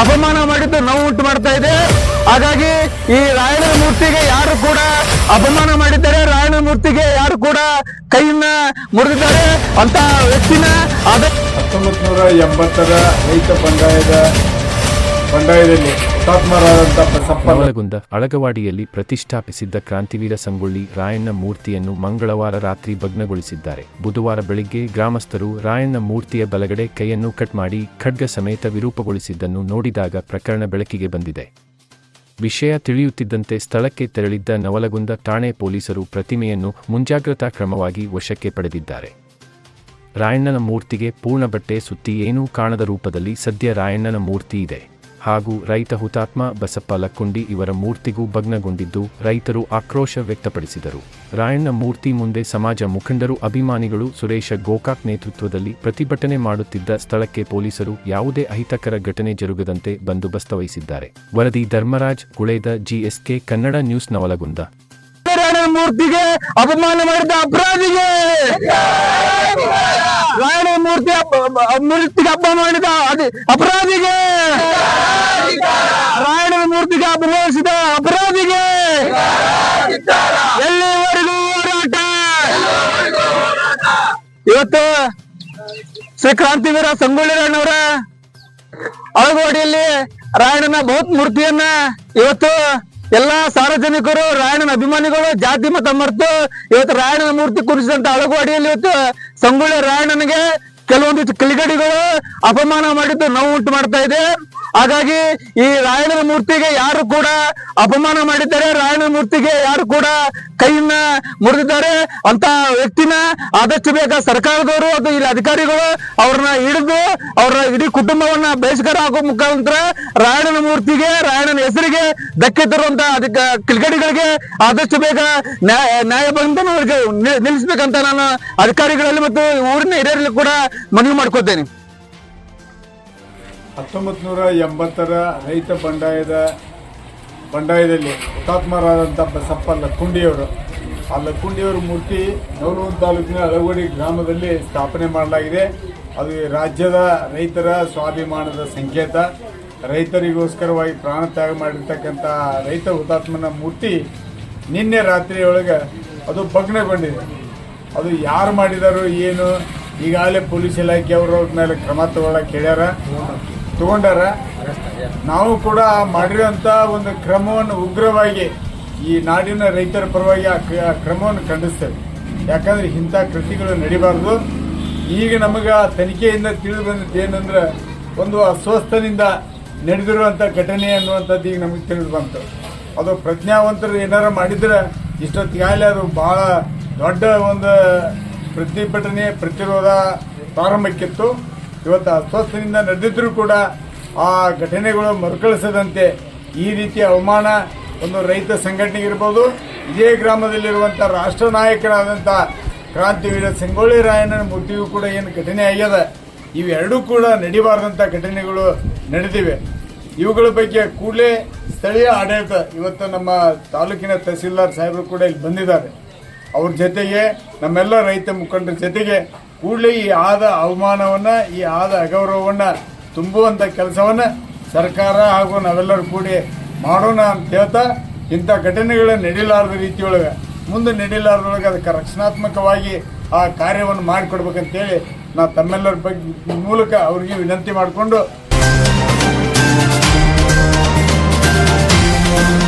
ಅಪಮಾನ ಮಾಡಿದ್ದು ನೋವು ಉಂಟು ಮಾಡ್ತಾ ಇದೆ. ಹಾಗಾಗಿ ಈ ರಾಯಣನ ಮೂರ್ತಿಗೆ ಯಾರು ಕೂಡ ಅಪಮಾನ ಮಾಡಿದ್ದಾರೆ. ರಾಯಣ ಮೂರ್ತಿಗೆ ಯಾರು ಕೂಡ ಕೈಯನ್ನ ಮುರಿದಿದ್ದಾರೆ. ಅಂತ ವ್ಯಕ್ತಿನ ಅದ ಹತ್ತೊಂಬತ್ ನೂರ ಎಂಬತ್ತರ ರೈತ ಬಂಡಾಯದ ಬಂಡಾಯದಲ್ಲಿ ಅಳಗವಾಡಿಯಲ್ಲಿ ಪ್ರತಿಷ್ಠಾಪಿಸಿದ್ದ ಕ್ರಾಂತಿವೀರ ಸಂಗೊಳ್ಳಿ ರಾಯಣ್ಣ ಮೂರ್ತಿಯನ್ನು ಮಂಗಳವಾರ ರಾತ್ರಿ ಭಗ್ನಗೊಳಿಸಿದ್ದಾರೆ. ಬುಧವಾರ ಬೆಳಿಗ್ಗೆ ಗ್ರಾಮಸ್ಥರು ರಾಯಣ್ಣ ಮೂರ್ತಿಯ ಬಲಗಡೆ ಕೈಯನ್ನು ಕಟ್ ಮಾಡಿ ಖಡ್ಗ ಸಮೇತ ವಿರೂಪಗೊಳಿಸಿದ್ದನ್ನು ನೋಡಿದಾಗ ಪ್ರಕರಣ ಬೆಳಕಿಗೆ ಬಂದಿದೆ. ವಿಷಯ ತಿಳಿಯುತ್ತಿದ್ದಂತೆ ಸ್ಥಳಕ್ಕೆ ತೆರಳಿದ್ದ ನವಲಗುಂದ ಠಾಣೆ ಪೊಲೀಸರು ಪ್ರತಿಮೆಯನ್ನು ಮುಂಜಾಗ್ರತಾ ಕ್ರಮವಾಗಿ ವಶಕ್ಕೆ ಪಡೆದಿದ್ದಾರೆ. ರಾಯಣ್ಣನ ಮೂರ್ತಿಗೆ ಪೂರ್ಣ ಬಟ್ಟೆ ಸುತ್ತಿ ಏನೂ ಕಾಣದ ರೂಪದಲ್ಲಿ ಸದ್ಯ ರಾಯಣ್ಣನ ಮೂರ್ತಿ ಇದೆ. ಹಾಗೂ ರೈತ ಹುತಾತ್ಮ ಬಸಪ್ಪ ಲಕ್ಕುಂಡಿ ಇವರ ಮೂರ್ತಿಗೂ ಭಗ್ನಗೊಂಡಿದ್ದು ರೈತರು ಆಕ್ರೋಶ ವ್ಯಕ್ತಪಡಿಸಿದರು. ರಾಯಣ್ಣ ಮೂರ್ತಿ ಮುಂದೆ ಸಮಾಜ ಮುಖಂಡರು, ಅಭಿಮಾನಿಗಳು, ಸುರೇಶ ಗೋಕಾಕ್ ನೇತೃತ್ವದಲ್ಲಿ ಪ್ರತಿಭಟನೆ ಮಾಡುತ್ತಿದ್ದ ಸ್ಥಳಕ್ಕೆ ಪೊಲೀಸರು ಯಾವುದೇ ಅಹಿತಕರ ಘಟನೆ ಜರುಗದಂತೆ ಬಂದೋಬಸ್ತ್ ವಹಿಸಿದ್ದಾರೆ. ವರದಿ ಧರ್ಮರಾಜ್ ಗುಳೇದ ಜಿಎಸ್ಕೆ, ಕನ್ನಡ ನ್ಯೂಸ್ ನವಲಗುಂದ ರಾಯಣ್ಣನ ಮೂರ್ತಿಗೆ ಅಪಮಾನ ಮಾಡಿದ ಅಪರಾಧಿಗೆ. ನಾರಾಯಣ ಮೂರ್ತಿ ಮೂರ್ತಿಗೆ ಅಪಮಾನ ಮಾಡಿದ ಅಪರಾಧಿಗೆ. ರಾಯಣ ಮೂರ್ತಿಗೆ ಅಪಮಾನಿಸಿದ ಅಪರಾಧಿಗೆ. ಎಲ್ಲಿವರೆಗೂ ಹೋರಾಟ? ಇವತ್ತು ಶ್ರೀ ಕ್ರಾಂತಿವೀರ ಸಂಗೊಳ್ಳಿ ರಾಯಣ್ಣವರ ಅಳಗೋಡಿಯಲ್ಲಿ ರಾಯಣ್ಣನ ಬಹುತ್ ಮೂರ್ತಿಯನ್ನ ಇವತ್ತು ಎಲ್ಲಾ ಸಾರ್ವಜನಿಕರು, ರಾಯಣ್ಣನ ಅಭಿಮಾನಿಗಳು, ಜಾತಿ ಮತ ಮರೆತು ಇವತ್ತು ರಾಯಣ್ಣನ ಮೂರ್ತಿ ಕುರಿಸಿದಂತ ಅಳಗೋಡಿಯಲ್ಲಿ ಇವತ್ತು ಸಂಗೊಳ್ಳಿ ರಾಯಣ್ಣನಿಗೆ ಕೆಲವೊಂದಿಷ್ಟು ಕಿಲಿಗಡಿಗಳು ಅಪಮಾನ ಮಾಡಿದ್ದು ನೋವು ಉಂಟು ಮಾಡ್ತಾ ಇದೆ. ಹಾಗಾಗಿ ಈ ರಾಯಣನ ಮೂರ್ತಿಗೆ ಯಾರು ಕೂಡ ಅಪಮಾನ ಮಾಡಿದ್ದಾರೆ, ರಾಯಣ್ಣನ ಮೂರ್ತಿಗೆ ಯಾರು ಕೂಡ ಕೈಯನ್ನ ಮುರಿದಿದ್ದಾರೆ ಅಂತ ವ್ಯಕ್ತಿನ ಆದಷ್ಟು ಬೇಗ ಸರ್ಕಾರದವರು ಅಥವಾ ಇಲ್ಲಿ ಅಧಿಕಾರಿಗಳು ಅವ್ರನ್ನ ಹಿಡಿದು ಅವರ ಇಡೀ ಕುಟುಂಬವನ್ನ ಬಹಿಷ್ಕಾರ ಹಾಕೋ ಮುಖಾಂತರ ರಾಯಣನ ಮೂರ್ತಿಗೆ ರಾಯಣನ ಹೆಸರಿಗೆ ಧಕ್ಕೆ ತರುವಂತ ಅದಕ್ಕೆ ಕಿಲ್ಗಡಿಗಳಿಗೆ ಆದಷ್ಟು ಬೇಗ ನ್ಯಾಯ ನ್ಯಾಯ ಅವ್ರಿಗೆ ನಿಲ್ಲಿಸ್ಬೇಕಂತ ನಾನು ಅಧಿಕಾರಿಗಳಲ್ಲಿ ಮತ್ತು ಊರಿನ ಹಿರಿಯರಲ್ಲಿ ಕೂಡ ಮನವಿ ಮಾಡ್ಕೋತೇನೆ. ಹತ್ತೊಂಬತ್ತು ನೂರ ಎಂಬತ್ತರ ರೈತ ಬಂಡಾಯದ ಬಂಡಾಯದಲ್ಲಿ ಹುತಾತ್ಮರಾದಂಥ ಬಸಪ್ಪ ಕುಂಡಿಯವರು ಆ ಲಕ್ಕುಂಡಿಯವರ ಮೂರ್ತಿ ನವಲೂರು ತಾಲೂಕಿನ ಅಳಗೋಡಿ ಗ್ರಾಮದಲ್ಲಿ ಸ್ಥಾಪನೆ ಮಾಡಲಾಗಿದೆ. ಅದು ರಾಜ್ಯದ ರೈತರ ಸ್ವಾಭಿಮಾನದ ಸಂಕೇತ. ರೈತರಿಗೋಸ್ಕರವಾಗಿ ಪ್ರಾಣ ತ್ಯಾಗ ಮಾಡಿರ್ತಕ್ಕಂಥ ರೈತ ಹುತಾತ್ಮನ ಮೂರ್ತಿ ನಿನ್ನೆ ರಾತ್ರಿಯೊಳಗೆ ಅದು ಭಗ್ನಗೊಂಡಿದೆ. ಅದು ಯಾರು ಮಾಡಿದಾರೋ ಏನು ಈಗಾಗಲೇ ಪೊಲೀಸ್ ಇಲಾಖೆಯವರು ಅವ್ರ ಮೇಲೆ ಕ್ರಮ ತಗೊಳ್ಳೋಕೆ ಹೇಳ್ಯಾರ. ತಗೊಂಡಾರ ನಾವು ಕೂಡ ಮಾಡಿರೋಂಥ ಒಂದು ಕ್ರಮವನ್ನು ಉಗ್ರವಾಗಿ ಈ ನಾಡಿನ ರೈತರ ಪರವಾಗಿ ಆ ಕ್ರ- ಆ ಕ್ರಮವನ್ನು ಖಂಡಿಸ್ತೇವೆ. ಯಾಕಂದ್ರೆ ಇಂಥ ಕೃತಿಗಳು ನಡಿಬಾರ್ದು. ಈಗ ನಮಗೆ ತನಿಖೆಯಿಂದ ತಿಳಿದು ಬಂದದ್ದು ಏನಂದ್ರೆ ಒಂದು ಅಸ್ವಸ್ಥನಿಂದ ನಡೆದಿರುವಂಥ ಘಟನೆ ಅನ್ನುವಂಥದ್ದು ಈಗ ನಮಗೆ ತಿಳಿದು ಬಂತು. ಅದು ಪ್ರಜ್ಞಾವಂತರು ಏನಾರ ಮಾಡಿದ್ರೆ ಇಷ್ಟೊತ್ತಿಗಾಗಲೇ ಅದು ಬಹಳ ದೊಡ್ಡ ಒಂದು ಪ್ರತಿಭಟನೆ, ಪ್ರತಿರೋಧ ಪ್ರಾರಂಭಕ್ಕಿತ್ತು. ಇವತ್ತು ಅಸ್ವಸ್ಥನಿಂದ ನಡೆದಿದ್ರೂ ಕೂಡ ಆ ಘಟನೆಗಳು ಮರುಕಳಿಸದಂತೆ ಈ ರೀತಿಯ ಅವಮಾನ ಒಂದು ರೈತ ಸಂಘಟನೆ ಇರ್ಬೋದು, ಇದೇ ಗ್ರಾಮದಲ್ಲಿರುವಂಥ ರಾಷ್ಟ್ರ ನಾಯಕರಾದಂಥ ಕ್ರಾಂತಿವೀರ ಸಂಗೊಳ್ಳಿ ರಾಯಣ್ಣನ ಮೂರ್ತಿಗೂ ಕೂಡ ಏನು ಘಟನೆ ಆಗ್ಯದ, ಇವೆರಡೂ ಕೂಡ ನಡಿಬಾರ್ದಂಥ ಘಟನೆಗಳು ನಡೆದಿವೆ. ಇವುಗಳ ಬಗ್ಗೆ ಕೂಡಲೇ ಸ್ಥಳೀಯ ಆಡಳಿತ ಇವತ್ತು ನಮ್ಮ ತಾಲೂಕಿನ ತಹಸೀಲ್ದಾರ್ ಸಾಹೇಬರು ಕೂಡ ಇಲ್ಲಿ ಬಂದಿದ್ದಾರೆ. ಅವ್ರ ಜೊತೆಗೆ ನಮ್ಮೆಲ್ಲ ರೈತ ಮುಖಂಡರ ಜೊತೆಗೆ ಕೂಡಲೇ ಈ ಆದ ಅವಮಾನವನ್ನ, ಈ ಆದ ಅಗೌರವವನ್ನು ತುಂಬುವಂತ ಕೆಲಸವನ್ನ ಸರ್ಕಾರ ಹಾಗೂ ನಾವೆಲ್ಲರೂ ಕೂಡಿ ಮಾಡೋಣ ಅಂತ ಹೇಳ್ತಾ ಇಂಥ ಘಟನೆಗಳು ನಡೀಲಾರದ ರೀತಿಯೊಳಗೆ. ಮುಂದೆ ನಡೀಲಾರದೊಳಗೆ ಅದಕ್ಕೆ ರಕ್ಷಣಾತ್ಮಕವಾಗಿ ಆ ಕಾರ್ಯವನ್ನು ಮಾಡಿಕೊಡ್ಬೇಕಂತೇಳಿ ನಾ ತಮ್ಮೆಲ್ಲರ ಬಗ್ಗೆ ಮೂಲಕ ಅವ್ರಿಗೆ ವಿನಂತಿ ಮಾಡಿಕೊಂಡು